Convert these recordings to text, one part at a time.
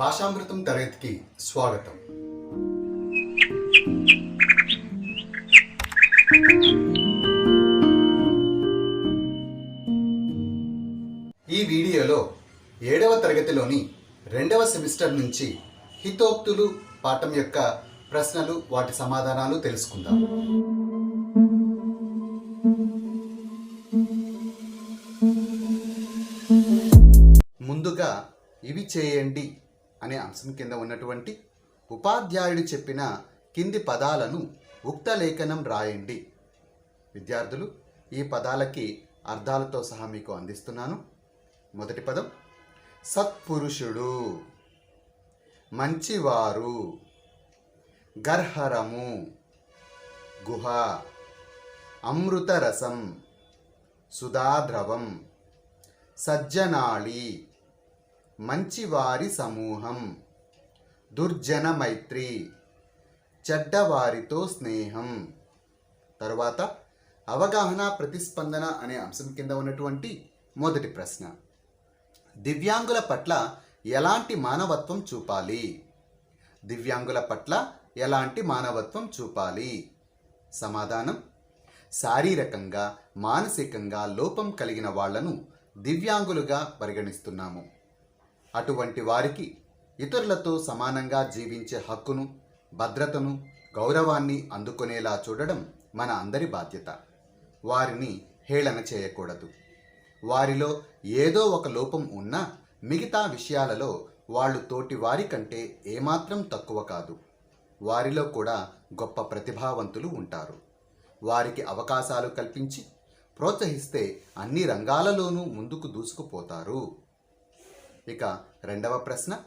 భాషామృతం తరగతికి స్వాగతం. ఈ వీడియోలో ఏడవ తరగతిలోని రెండవ సెమిస్టర్ నుంచి హితోక్తులు పాఠం యొక్క ప్రశ్నలు వాటి సమాధానాలు తెలుసుకుందాం. ముందుగా ఇవి చేయండి. అనే అంశం కింద ఉన్నటువంటి ఉపాధ్యాయుడు చెప్పిన కింది పదాలను ఉక్త లేఖనం రాయండి. విద్యార్థులు ఈ పదాలకి అర్థాలతో సహా మీకు అందిస్తున్నాను. మొదటి పదం సత్పురుషుడు మంచివారు గర్హరము గుహ అమృతరసం సుధాద్రవం సజ్జనాళి మంచివారి సమూహం. దుర్జన మైత్రి చెడ్డవారితో స్నేహం. తరువాత అవగాహన ప్రతిస్పందన అనే అంశం కింద ఉన్నటువంటి మొదటి ప్రశ్న. దివ్యాంగుల పట్ల ఎలాంటి మానవత్వం చూపాలి? దివ్యాంగుల పట్ల ఎలాంటి మానవత్వం చూపాలి? సమాధానం శారీరకంగా మానసికంగా లోపం కలిగిన వాళ్ళను దివ్యాంగులుగా పరిగణిస్తున్నాము. అటువంటి వారికి ఇతరులతో సమానంగా జీవించే హక్కును భద్రతను గౌరవాన్ని అందుకునేలా చూడడం మన అందరి బాధ్యత. వారిని హేళన చేయకూడదు. వారిలో ఏదో ఒక లోపం ఉన్నా మిగతా విషయాలలో వాళ్ళు తోటి వారి కంటే ఏమాత్రం తక్కువ కాదు. వారిలో కూడా గొప్ప ప్రతిభావంతులు ఉంటారు. వారికి అవకాశాలు కల్పించి ప్రోత్సహిస్తే అన్ని రంగాలలోనూ ముందుకు దూసుకుపోతారు. ఇక రెండవ ప్రశ్న.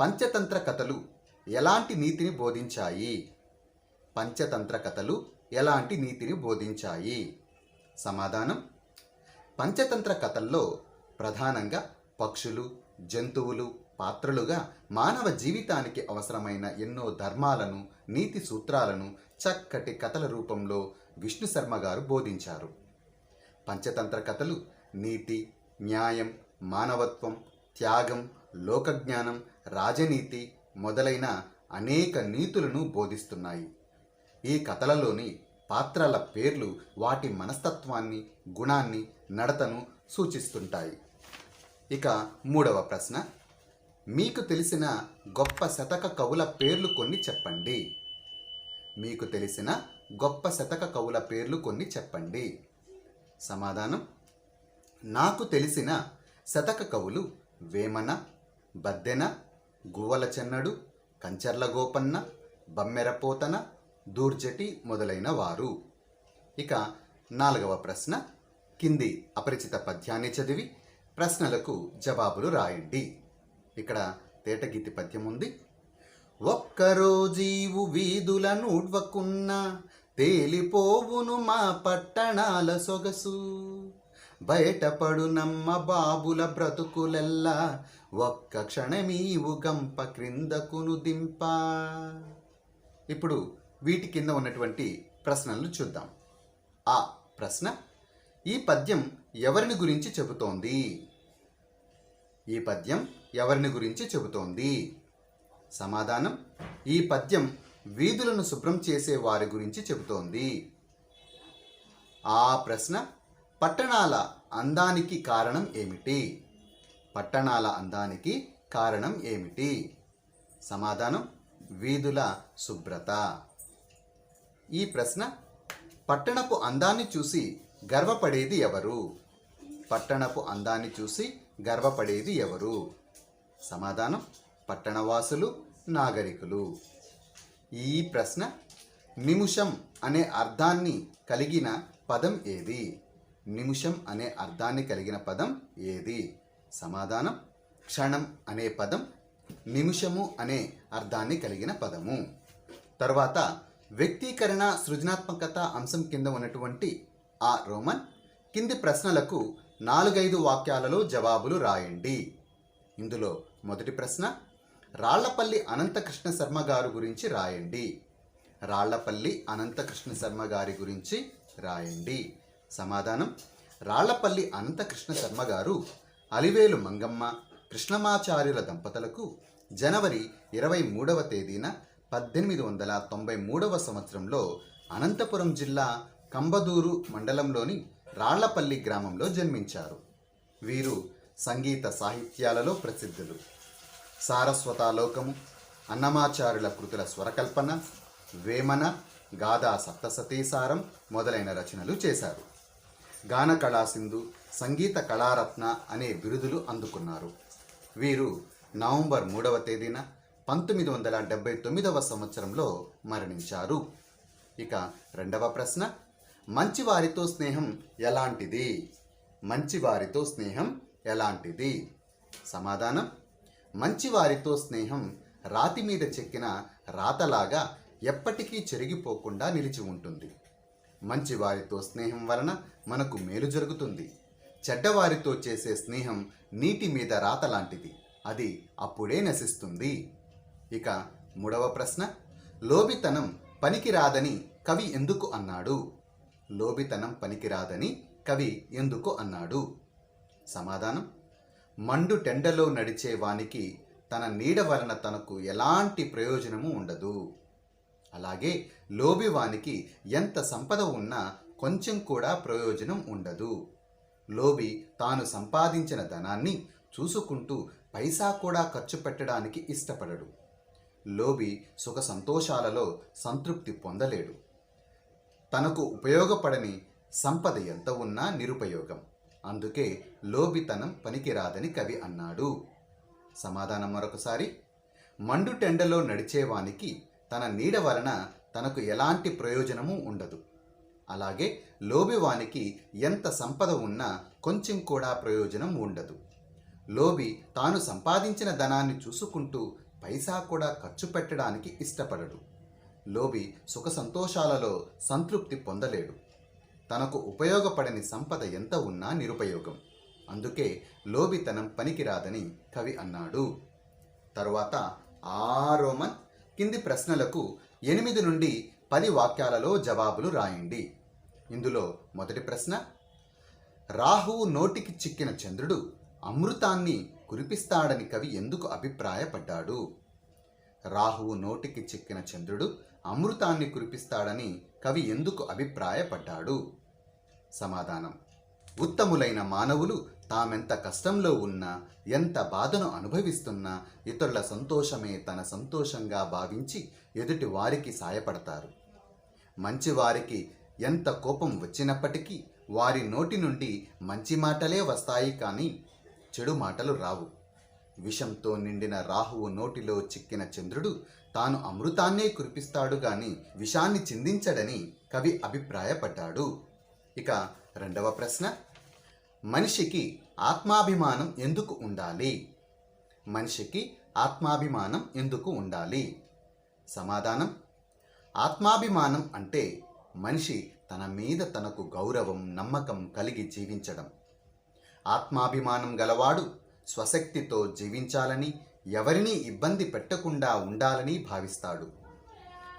పంచతంత్ర కథలు ఎలాంటి నీతిని బోధించాయి? పంచతంత్ర కథలు ఎలాంటి నీతిని బోధించాయి? సమాధానం. పంచతంత్ర కథల్లో ప్రధానంగా పక్షులు జంతువులు పాత్రలుగా మానవ జీవితానికి అవసరమైన ఎన్నో ధర్మాలను నీతి సూత్రాలను చక్కటి కథల రూపంలో విష్ణు శర్మ గారు బోధించారు. పంచతంత్ర కథలు నీతి న్యాయం మానవత్వం త్యాగం లోకజ్ఞానం రాజనీతి మొదలైన అనేక నీతులను బోధిస్తున్నాయి. ఈ కథలలోని పాత్రల పేర్లు వాటి మనస్తత్వాన్ని గుణాన్ని నడతను సూచిస్తుంటాయి. ఇక మూడవ ప్రశ్న. మీకు తెలిసిన గొప్ప శతక కవుల పేర్లు కొన్ని చెప్పండి. మీకు తెలిసిన గొప్ప శతక కవుల పేర్లు కొన్ని చెప్పండి. సమాధానం. నాకు తెలిసిన శతక కవులు వేమన బద్దెన గువ్వల చెన్నడు కంచర్ల గోపన్న బమ్మెరపోతన దూర్జటి మొదలైన వారు. ఇక నాలుగవ ప్రశ్న. కింది అపరిచిత పద్యాన్ని చదివి ప్రశ్నలకు జవాబులు రాయండి. ఇక్కడ తేటగీతి పద్యం ఉంది. ఒక్కరోజీవు వీధుల నూడ్వకున్న తేలిపోవును మా పట్టణాల సొగసు. బయటపడునమ్మ బాబుల బ్రతుకులెల్లా ఒక్క క్షణమీవు గంప క్రిందకును దింప. ఇప్పుడు వీటి కింద ఉన్నటువంటి ప్రశ్నలను చూద్దాం. ఆ ప్రశ్న ఈ పద్యం ఎవరిని గురించి చెబుతోంది? ఈ పద్యం ఎవరిని గురించి చెబుతోంది? సమాధానం ఈ పద్యం వీధులను శుభ్రం చేసే వారి గురించి చెబుతోంది. ఆ ప్రశ్న పట్టణాల అందానికి కారణం ఏమిటి? పట్టణాల అందానికి కారణం ఏమిటి? సమాధానం వీధుల శుభ్రత. ఈ ప్రశ్న పట్టణపు అందాన్ని చూసి గర్వపడేది ఎవరు? పట్టణపు అందాన్ని చూసి గర్వపడేది ఎవరు? సమాధానం పట్టణవాసులు నాగరికులు. ఈ ప్రశ్న నిమిషం అనే అర్థాన్ని కలిగిన పదం ఏది? నిమిషం అనే అర్థాన్ని కలిగిన పదం ఏది? సమాధానం క్షణం అనే పదం నిమిషము అనే అర్థాన్ని కలిగిన పదము. తర్వాత వ్యక్తీకరణ సృజనాత్మకత అంశం కింద ఉన్నటువంటి ఆ రోమన్ కింది ప్రశ్నలకు నాలుగైదు వాక్యాలలో జవాబులు రాయండి. ఇందులో మొదటి ప్రశ్న రాళ్ళపల్లి అనంతకృష్ణ శర్మ గారు గురించి రాయండి. రాళ్ళపల్లి అనంతకృష్ణ శర్మ గారి గురించి రాయండి. సమాధానం. రాళ్ళపల్లి అనంతకృష్ణ శర్మ గారు అలివేలు మంగమ్మ కృష్ణమాచార్యుల దంపతులకు జనవరి ఇరవై మూడవ తేదీన పద్దెనిమిది వందల తొంభై మూడవ సంవత్సరంలో అనంతపురం జిల్లా కంబదూరు మండలంలోని రాళ్ళపల్లి గ్రామంలో జన్మించారు. వీరు సంగీత సాహిత్యాలలో ప్రసిద్ధులు. సారస్వతాలోకము అన్నమాచారుల కృతుల స్వరకల్పన వేమన గాథా సప్తసతీసారం మొదలైన రచనలు చేశారు. గాన కళాసింధు సంగీత కళారత్న అనే బిరుదులు అందుకున్నారు. వీరు నవంబర్ మూడవ తేదీన పంతొమ్మిది వందల డెబ్బై తొమ్మిదవ సంవత్సరంలో మరణించారు. ఇక రెండవ ప్రశ్న మంచివారితో స్నేహం ఎలాంటిది? మంచివారితో స్నేహం ఎలాంటిది? సమాధానం మంచివారితో స్నేహం రాతి మీద చెక్కిన రాతలాగా ఎప్పటికీ చెరిగిపోకుండా నిలిచి ఉంటుంది. మంచి వారితో స్నేహం వలన మనకు మేలు జరుగుతుంది. చెడ్డవారితో చేసే స్నేహం నీటి మీద రాత లాంటిది. అది అప్పుడే నశిస్తుంది. ఇక మూడవ ప్రశ్న. లోబితనం పనికిరాదని కవి ఎందుకు అన్నాడు? లోబితనం పనికిరాదని కవి ఎందుకు అన్నాడు? సమాధానం. మండు టెండలో నడిచే వానికి తన నీడ వలన తనకు ఎలాంటి ప్రయోజనము ఉండదు. అలాగే లోబివానికి ఎంత సంపద ఉన్నా కొంచెం కూడా ప్రయోజనం ఉండదు. లోబి తాను సంపాదించిన ధనాన్ని చూసుకుంటూ పైసా కూడా ఖర్చు పెట్టడానికి ఇష్టపడడు. లోబి సుఖ సంతోషాలలో సంతృప్తి పొందలేడు. తనకు ఉపయోగపడని సంపద ఎంత ఉన్నా నిరుపయోగం. అందుకే లోబితనం పనికిరాదని కవి అన్నాడు. సమాధానం మరొకసారి. మండు టెండలో నడిచేవానికి తన నీడ వలన తనకు ఎలాంటి ప్రయోజనము ఉండదు. అలాగే లోబివానికి ఎంత సంపద ఉన్నా కొంచెం కూడా ప్రయోజనం ఉండదు. లోబి తాను సంపాదించిన ధనాన్ని చూసుకుంటూ పైసా కూడా ఖర్చు పెట్టడానికి ఇష్టపడడు. లోబి సుఖ సంతోషాలలో సంతృప్తి పొందలేడు. తనకు ఉపయోగపడని సంపద ఎంత ఉన్నా నిరుపయోగం. అందుకే లోబితనం పనికిరాదని కవి అన్నాడు. తరువాత ఆ రోమన్ కింది ప్రశ్నలకు ఎనిమిది నుండి పది వాక్యాలలో జవాబులు రాయండి. ఇందులో మొదటి ప్రశ్న రాహువు నోటికి చిక్కిన చంద్రుడు అమృతాన్ని కురిపిస్తాడని కవి ఎందుకు అభిప్రాయపడ్డాడు? రాహువు నోటికి చిక్కిన చంద్రుడు అమృతాన్ని కురిపిస్తాడని కవి ఎందుకు అభిప్రాయపడ్డాడు? సమాధానం ఉత్తములైన మానవులు తామెంత కష్టంలో ఉన్నా ఎంత బాధను అనుభవిస్తున్నా ఇతరుల సంతోషమే తన సంతోషంగా భావించి ఎదుటి వారికి సాయపడతారు. మంచివారికి ఎంత కోపం వచ్చినప్పటికీ వారి నోటి నుండి మంచి మాటలే వస్తాయి కానీ చెడు మాటలు రావు. విషంతో నిండిన రాహువు నోటిలో చిక్కిన చంద్రుడు తాను అమృతాన్నే కురిపిస్తాడు గాని విషాన్ని చిందించడని కవి అభిప్రాయపడ్డాడు. ఇక రెండవ ప్రశ్న. మనిషికి ఆత్మాభిమానం ఎందుకు ఉండాలి? మనిషికి ఆత్మాభిమానం ఎందుకు ఉండాలి? సమాధానం. ఆత్మాభిమానం అంటే మనిషి తన మీద తనకు గౌరవం నమ్మకం కలిగి జీవించడం. ఆత్మాభిమానం గలవాడు స్వశక్తితో జీవించాలని ఎవరినీ ఇబ్బంది పెట్టకుండా ఉండాలని భావిస్తాడు.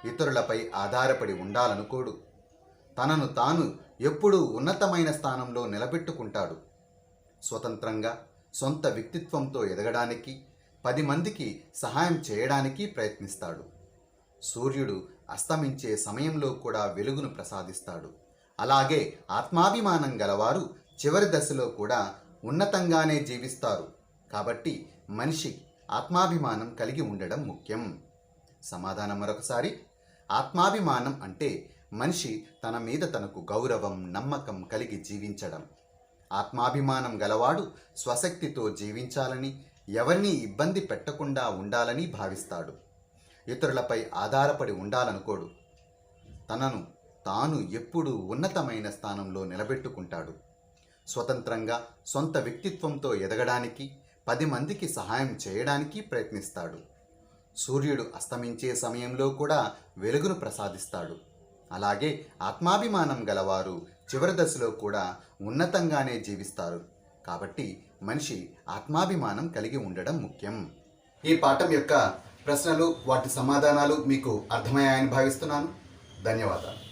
ఇతరులపై ఆధారపడి ఉండాలనుకోడు. తనను తాను ఎప్పుడూ ఉన్నతమైన స్థానంలో నిలబెట్టుకుంటాడు. స్వతంత్రంగా సొంత వ్యక్తిత్వంతో ఎదగడానికి పది మందికి సహాయం చేయడానికి ప్రయత్నిస్తాడు. సూర్యుడు అస్తమించే సమయంలో కూడా వెలుగును ప్రసాదిస్తాడు. అలాగే ఆత్మాభిమానం గలవారు చివరి దశలో కూడా ఉన్నతంగానే జీవిస్తారు. కాబట్టి మనిషి ఆత్మాభిమానం కలిగి ఉండడం ముఖ్యం. సమాధానం మరొకసారి. ఆత్మాభిమానం అంటే మనిషి తన మీద తనకు గౌరవం నమ్మకం కలిగి జీవించడం. ఆత్మాభిమానం గలవాడు స్వశక్తితో జీవించాలని ఎవరినీ ఇబ్బంది పెట్టకుండా ఉండాలని భావిస్తాడు. ఇతరులపై ఆధారపడి ఉండాలనుకోడు. తనను తాను ఎప్పుడూ ఉన్నతమైన స్థానంలో నిలబెట్టుకుంటాడు. స్వతంత్రంగా సొంత వ్యక్తిత్వంతో ఎదగడానికి పది మందికి సహాయం చేయడానికి ప్రయత్నిస్తాడు. సూర్యుడు అస్తమించే సమయంలో కూడా వెలుగును ప్రసాదిస్తాడు. అలాగే ఆత్మాభిమానం గలవారు చివరి దశలో కూడా ఉన్నతంగానే జీవిస్తారు. కాబట్టి మనిషి ఆత్మాభిమానం కలిగి ఉండడం ముఖ్యం. ఈ పాఠం యొక్క ప్రశ్నలు వాటి సమాధానాలు మీకు అర్థమయ్యాయని భావిస్తున్నాను. ధన్యవాదాలు.